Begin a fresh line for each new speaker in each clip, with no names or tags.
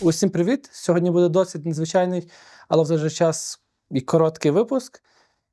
Усім привіт! Сьогодні буде досить незвичайний, але в той же час і короткий випуск.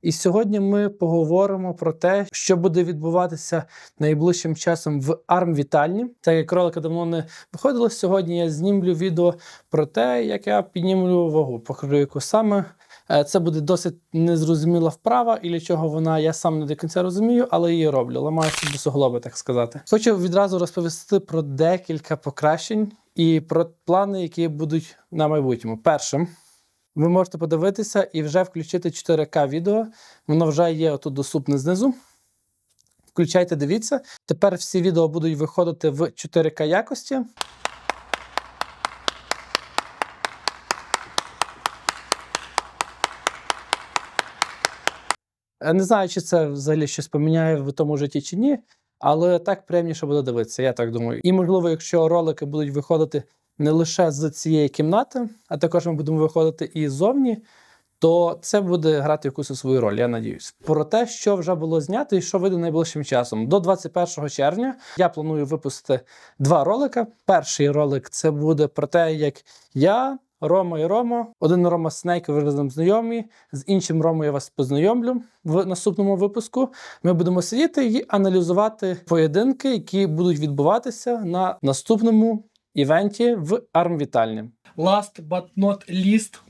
І сьогодні ми поговоримо про те, що буде відбуватися найближчим часом в арм-вітальні. Так як ролики давно не виходило, сьогодні я знімлю відео про те, як я піднімлю вагу, покажу яку саме. Е, Це буде досить незрозуміла вправа, і для чого вона я сам не до кінця розумію, але її роблю. Ламаю собі суглоби, так сказати. Хочу відразу розповісти про декілька покращень і про плани, які будуть на майбутньому. Першим. Ви можете подивитися і вже включити 4К відео. Воно вже є отут доступне знизу. Включайте, дивіться. Тепер всі відео будуть виходити в 4К якості. Не знаю, чи це взагалі щось поміняє в тому житті чи ні, але так приємніше буде дивитися, я так думаю. І можливо, якщо ролики будуть виходити не лише з цієї кімнати, а також ми будемо виходити і ззовні, то це буде грати якусь свою роль, я надіюсь. Про те, що вже було знято і що вийде найближчим часом. До 21 червня я планую випустити два ролика. Перший ролик це буде про те, як я. Рома і Рома. Один Рома Снейк, ви разом знайомі. З іншим Ромою я вас познайомлю в наступному випуску. Ми будемо сидіти і аналізувати поєдинки, які будуть відбуватися на наступному івенті в арм-вітальні.
Last but not least.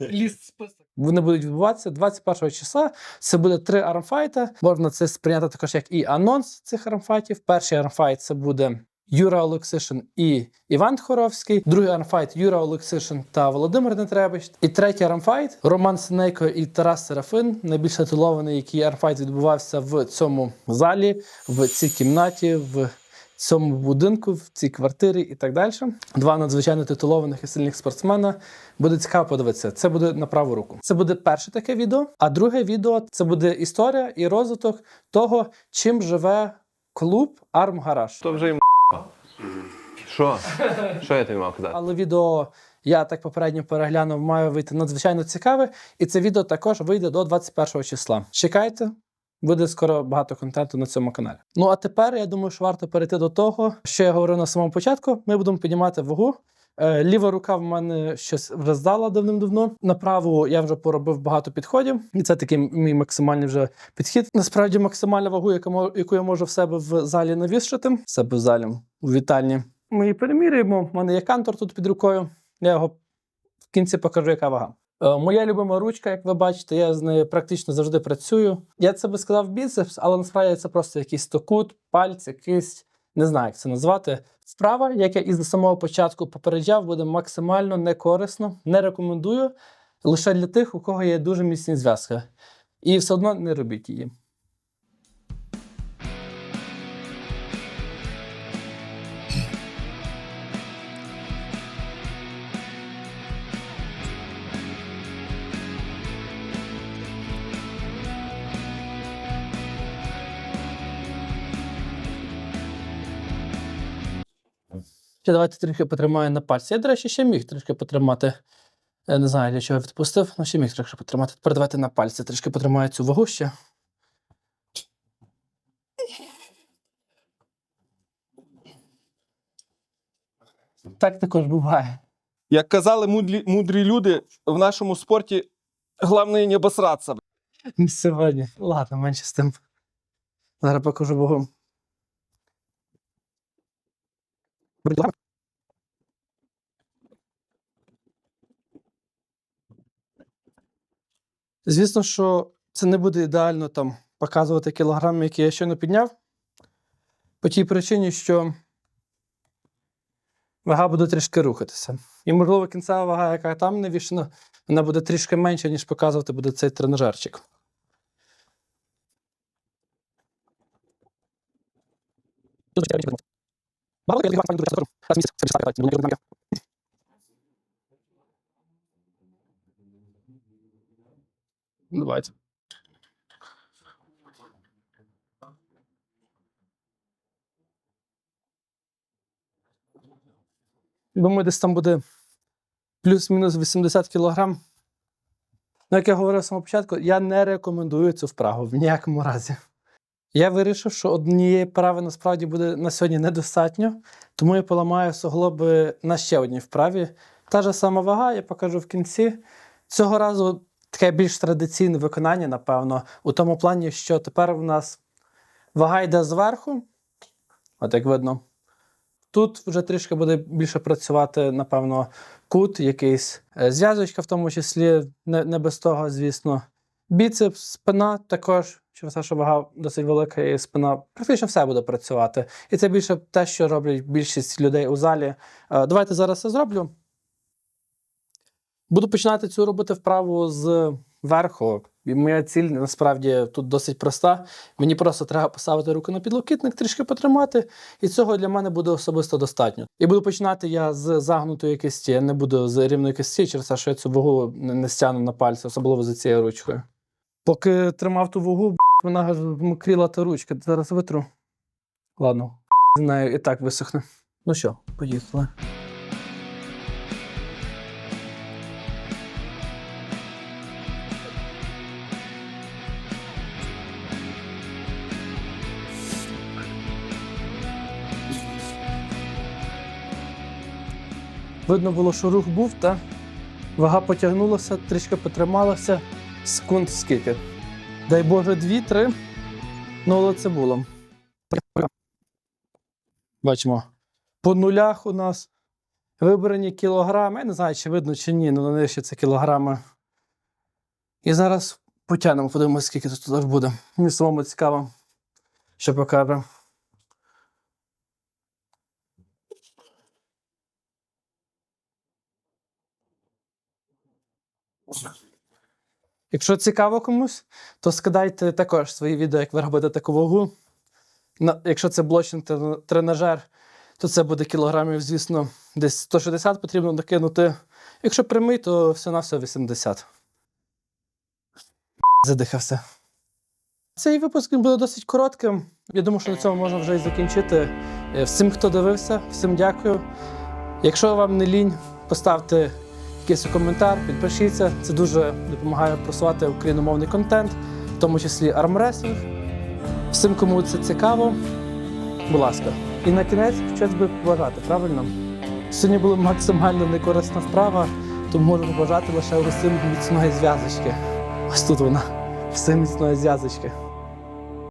Ліст список.
Вони будуть відбуватися 21 числа. Це буде три армфайта. Можна це сприйняти також як і анонс цих армфайтів. Перший армфайт це буде Юра Олексишин і Іван Хоровський. Другий армфайт Юра Олексишин та Володимир Нетребич. І третій армфайт Роман Синейко і Тарас Серафин. Найбільш титулований, який армфайт відбувався в цьому залі, в цій кімнаті. в цьому будинку, в цій квартирі і так далі. Два надзвичайно титулованих і сильних спортсмена. Буде цікаво подивитися. Це буде на праву руку. Це буде перше таке відео. А друге відео це буде історія і розвиток того, чим живе клуб Арм Гараж.
То вже. Що? Що я тобі мав казати?
Але відео я так попередньо переглянув, має вийти надзвичайно цікаве. І це відео також вийде до 21 числа. Чекайте. Буде скоро багато контенту на цьому каналі. Ну а тепер я думаю, що варто перейти до того, що я говорив на самому початку. Ми будемо піднімати вагу. Е, Ліва рука в мене щось вже давним-давно. На праву я вже поробив багато підходів, і це такий мій максимальний вже підхід. Насправді максимальна вагу, яку я можу в себе в залі навішати. В себе в залі у вітальні. Ми її перемірюємо. У мене є кантор тут під рукою. Я його в кінці покажу, яка вага. Е, Моя любима ручка, як ви бачите, я з нею практично завжди працюю. Я це би сказав біцепс, але насправді це просто якийсь токут, пальці, кисть. Не знаю, як це назвати. Вправа, як я із самого початку попереджав, буде максимально некорисно. Не рекомендую лише для тих, у кого є дуже міцні зв'язки. І все одно не робіть її. Ще давайте трохи потримаю на пальці. Я, до речі, ще міг трішки потримати. Я не знаю, для чого я відпустив, але ще міг трохи потримати. Тепер давайте на пальці трішки потримаю цю вагу ще. Так також буває.
Як казали мудрі, мудрі люди, в нашому спорті головне не обосратися.
Не сьогодні. Ладно, менше з тим. Зараз покажу вагу. Звісно, що це не буде ідеально там показувати кілограми, які я щойно підняв. По тій причині, що вага буде трішки рухатися. І, можливо, кінцева вага, яка там навішена, вона буде трішки менша, ніж показувати буде цей тренажерчик. Давайте. Думаю, десь там буде плюс-мінус 80 кілограм. Ну, як я говорив з самого початку, я не рекомендую цю вправу в ніякому разі. Я вирішив, що однієї вправи насправді буде на сьогодні недостатньо, тому я поламаю суглоби на ще одній вправі. Та ж сама вага, я покажу в кінці. Цього разу таке більш традиційне виконання, напевно, у тому плані, що тепер в нас вага йде зверху, от як видно. Тут вже трішки буде більше працювати, напевно, кут, якийсь е, зв'язочка, в тому числі, не без того, звісно. Біцепс, спина також, через те, що вага досить велика, і спина практично все буде працювати. І це більше те, що роблять більшість людей у залі. Е, Давайте зараз це зроблю. Буду починати цю робити вправу з верху. І моя ціль насправді тут досить проста. Мені просто треба поставити руку на підлокітник, трішки потримати, і цього для мене буде особисто достатньо. І буду починати я з загнутої кисті. Я не буду з рівної кисті, через те, що я цю вагу не, не стягну на пальці, особливо за цією ручкою. Поки тримав ту вагу, вона мокріла та ручка. Зараз витру. Ладно, з нею і так висохне. Ну що, поїхали. Видно було, що рух був, та вага потягнулася, трішки потрималася. Секунд скільки? Дай Боже, дві-три. Ну, але це було. Бачимо. По нулях у нас вибрані кілограми. Я не знаю, чи видно, чи ні, але на ще це кілограми. І зараз потягнемо, подивимося, скільки тут туди буде. Мені самому цікаво, що покаже. Якщо цікаво комусь, то скидайте також свої відео, як ви робите таку вагу. Якщо це блочний тренажер, то це буде кілограмів, звісно, десь 160 потрібно докинути. Якщо прямий, то все на все 80. Задихався. Цей випуск буде досить коротким. Я думаю, що на цьому можна вже і закінчити. Е, Всім, хто дивився, всім дякую. Якщо вам не лінь, поставте якийсь коментар, підпишіться. Це дуже допомагає просувати україномовний контент, в тому числі армресінг. Всім, кому це цікаво, будь ласка. І на кінець щось би побажати, правильно? Сьогодні була максимально некорисна вправа, тому можу побажати лише усім міцної зв'язочки. Ось тут вона, всім міцної зв'язочки.